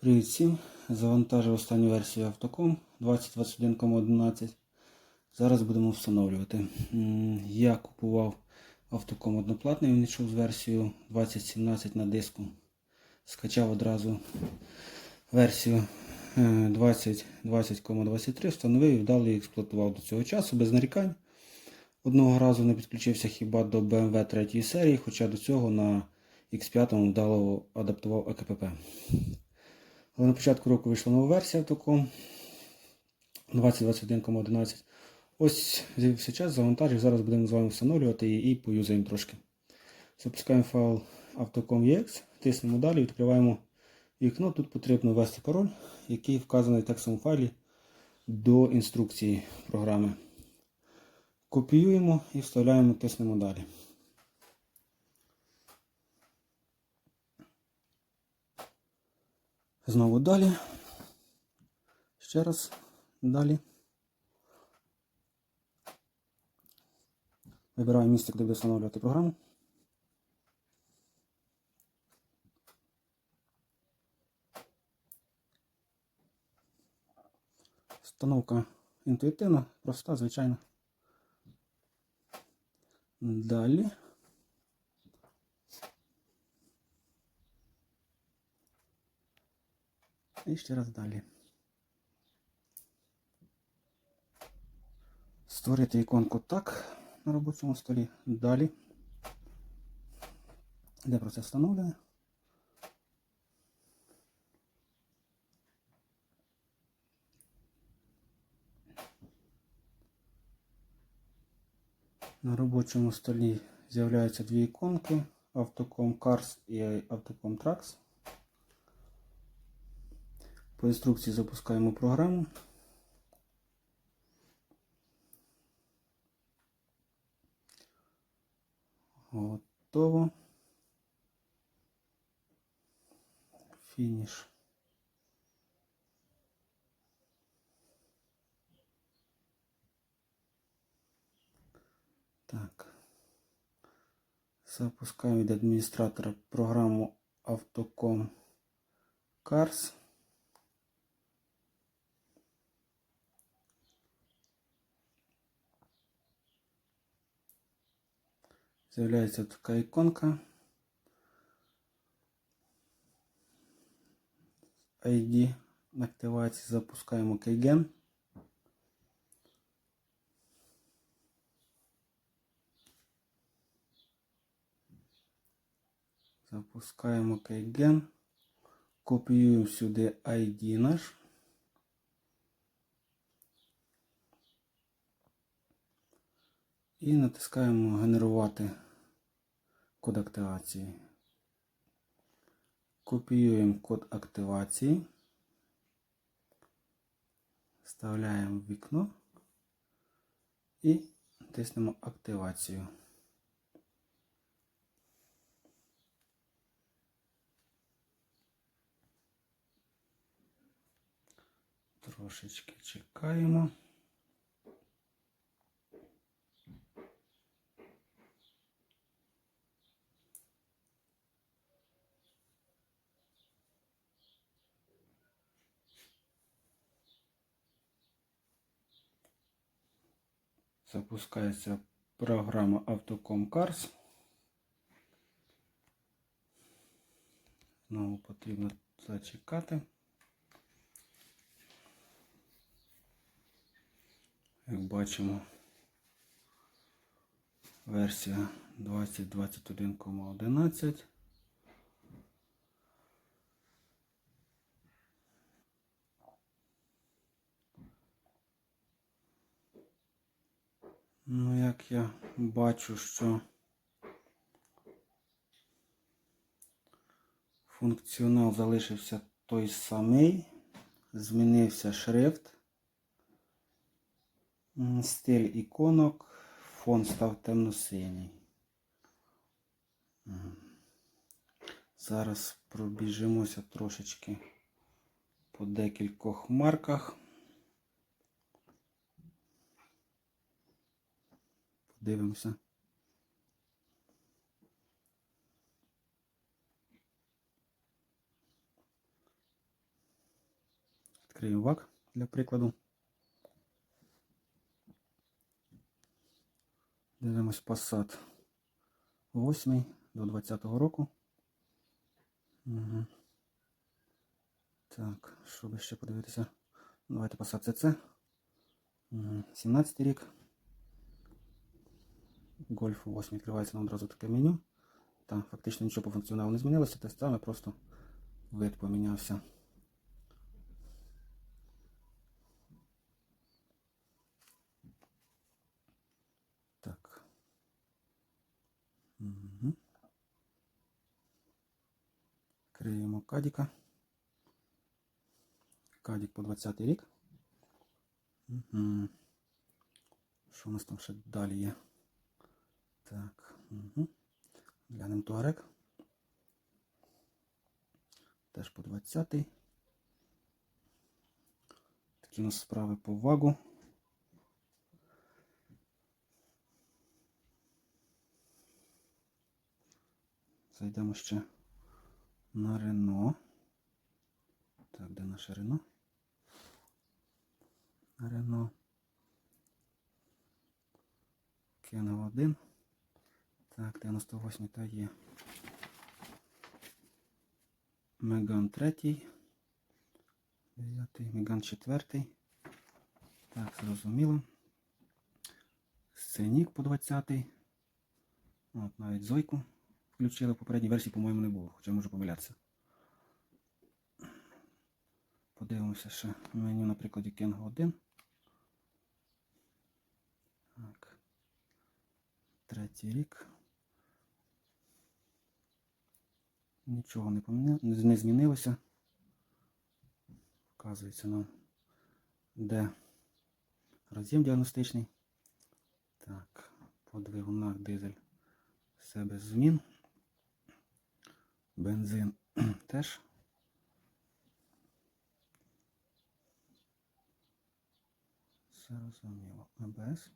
Привіт всім! Завантажив останню версію Автоком 2021.11. Зараз будемо встановлювати. Я купував Автоком одноплатний, він йшов з версією 2017 на диску. Скачав одразу версію е, 2020.23, встановив і вдало її експлуатував до цього часу без нарікань. Одного разу не підключився хіба до BMW 3 серії, хоча до цього на X5 вдало адаптував АКПП. Але на початку року вийшла нова версія Автоком 2021.11. Ось з'явився час, завантажив. Зараз будемо з вами встановлювати її і поюзаємо трошки. Запускаємо файл Автocom.ex, тиснемо далі, відкриваємо вікно. Тут потрібно ввести пароль, який вказаний в текстовому файлі до інструкції програми. Копіюємо і вставляємо, тиснемо далі. Знову далі. Ще раз далі. Вибираю місце, де буду встановлювати програму. Встановка інтуїтивна, проста, звичайна. Далі. І ще раз далі. Створити іконку так на робочому столі. Далі. Де процес встановлення. На робочому столі з'являються дві іконки Автocom Cars і Автocom Trax. По інструкції запускаємо програму. Готово. Фініш. Так. Запускаємо від адміністратора програму Автocom Cars. З'являється така іконка. ID активації запускаємо Keygen. Запускаємо Keygen. Копіюємо сюди ID наш. І натискаємо генерувати код активації. Копіюємо код активації, вставляємо в вікно і тиснемо активацію. Трошечки чекаємо. Запускається програма Автocom Cars. Знову потрібно зачекати. Як бачимо, версія 2021.11. Ну, як я бачу, що функціонал залишився той самий, змінився шрифт, стиль іконок, фон став темно-синій. Зараз пробіжимося трошечки по декількох марках. Подивимося. Відкриємо ВАК для прикладу. Дивимось Passat 8 до 20 року. Угу. Так, що би ще подивитися? Давайте Passat CC. Угу. 17 рік. Golf 8 відкривається нам одразу таке меню. Та фактично нічого по функціоналу не змінилося, те саме, просто вид помінявся. Так. Угу. Криємо кадіка. Кадік по 20 рік. Угу. Що у нас там ще далі є? Так. Угу. Глянемо туарек. Теж по 20. Такі у нас справи по вагу. Зайдемо ще на Рено. Так, де наше Рено? Рено. Кенов 1. Так, 98 та є. Меган 3. 9. Меган 4. Так, зрозуміло. Сценік по 20. От, навіть Зойку включили в попередній версії, по-моєму, не було, хоча можу помилятися. Подивимося ще меню на прикладі Kengo 1. Так. Третій рік. Нічого не поміня... не змінилося. Вказується нам, де роз'єм діагностичний. Так, по двигунах дизель все без змін. Бензин теж. Зрозуміло. АБС.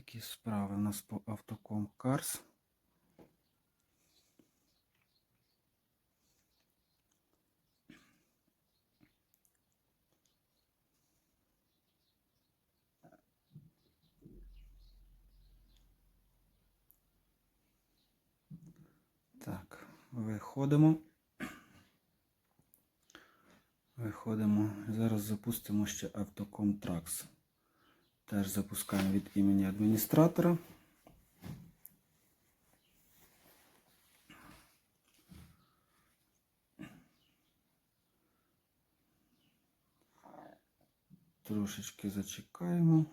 Такі справи у нас по автоком Cars. Так, виходимо. Виходимо. Зараз запустимо ще автоком Trax. Теж запускаємо від імені адміністратора. Трошечки зачекаємо.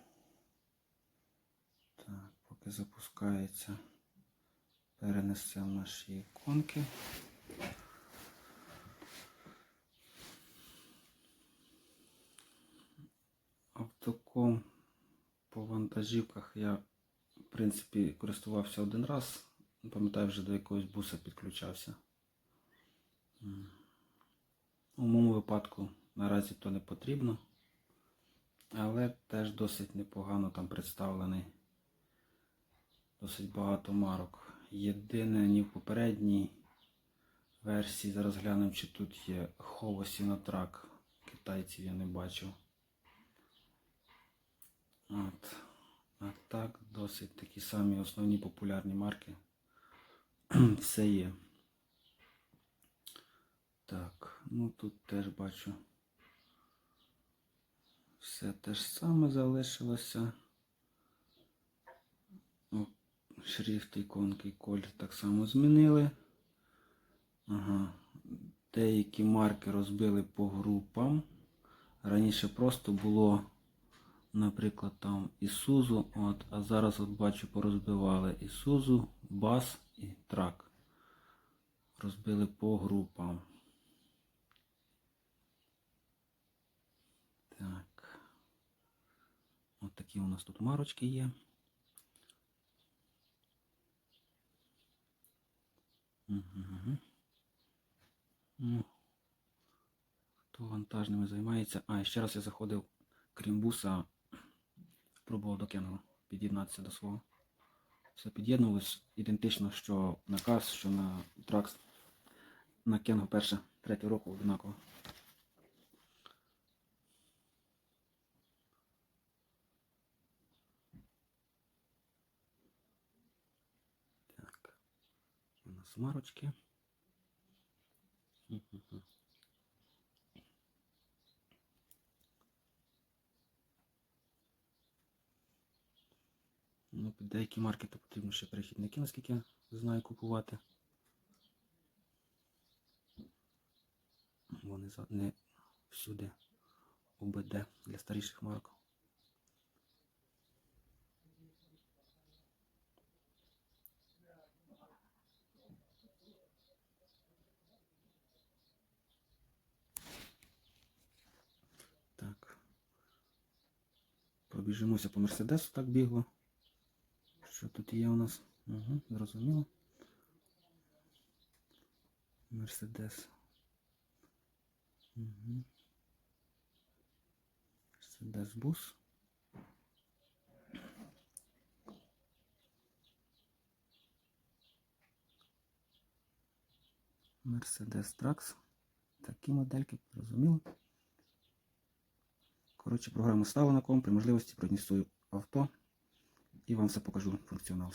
Так, поки запускається, перенесемо наші іконки. Автоком вантажівках я, в принципі, користувався один раз. Пам'ятаю, вже до якогось буса підключався. У моєму випадку наразі то не потрібно. Але теж досить непогано там представлений. Досить багато марок. Єдине, ні в попередній версії, зараз глянемо, чи тут є Hovo Sinotrack. Китайців я не бачив. От. А так, досить такі самі основні популярні марки. Все є. Так, ну тут теж бачу. Все те ж саме залишилося. О, шрифт, іконки, колір так само змінили. Ага. Деякі марки розбили по групам. Раніше просто було, наприклад, там Ісузу, от, а зараз от бачу порозбивали Ісузу, Бас і Трак. Розбили по групам. Так. От такі у нас тут марочки є. Угу. Ну, хто вантажними займається? А, ще раз я заходив, крім буса, пробував до Кенгу під'єднатися до свого. Все під'єднувалось ідентично, що на кас, що на тракс. на Кенго перша, третього року однаково. Так. У нас марочки. Мгм. Ну, під деякі марки то потрібно ще перехідники, наскільки я знаю, купувати. Вони не всюди ОБД для старіших марок. Так. Пробіжимося по Мерседесу так бігло. Що тут є у нас? Угу, зрозуміло. Мерседес. Угу. Мерседес бус. Мерседес Тракс. Такі модельки, зрозуміло. Коротше, програму ставлю на комп, при можливості проднісую авто і вам все покажу функціонал.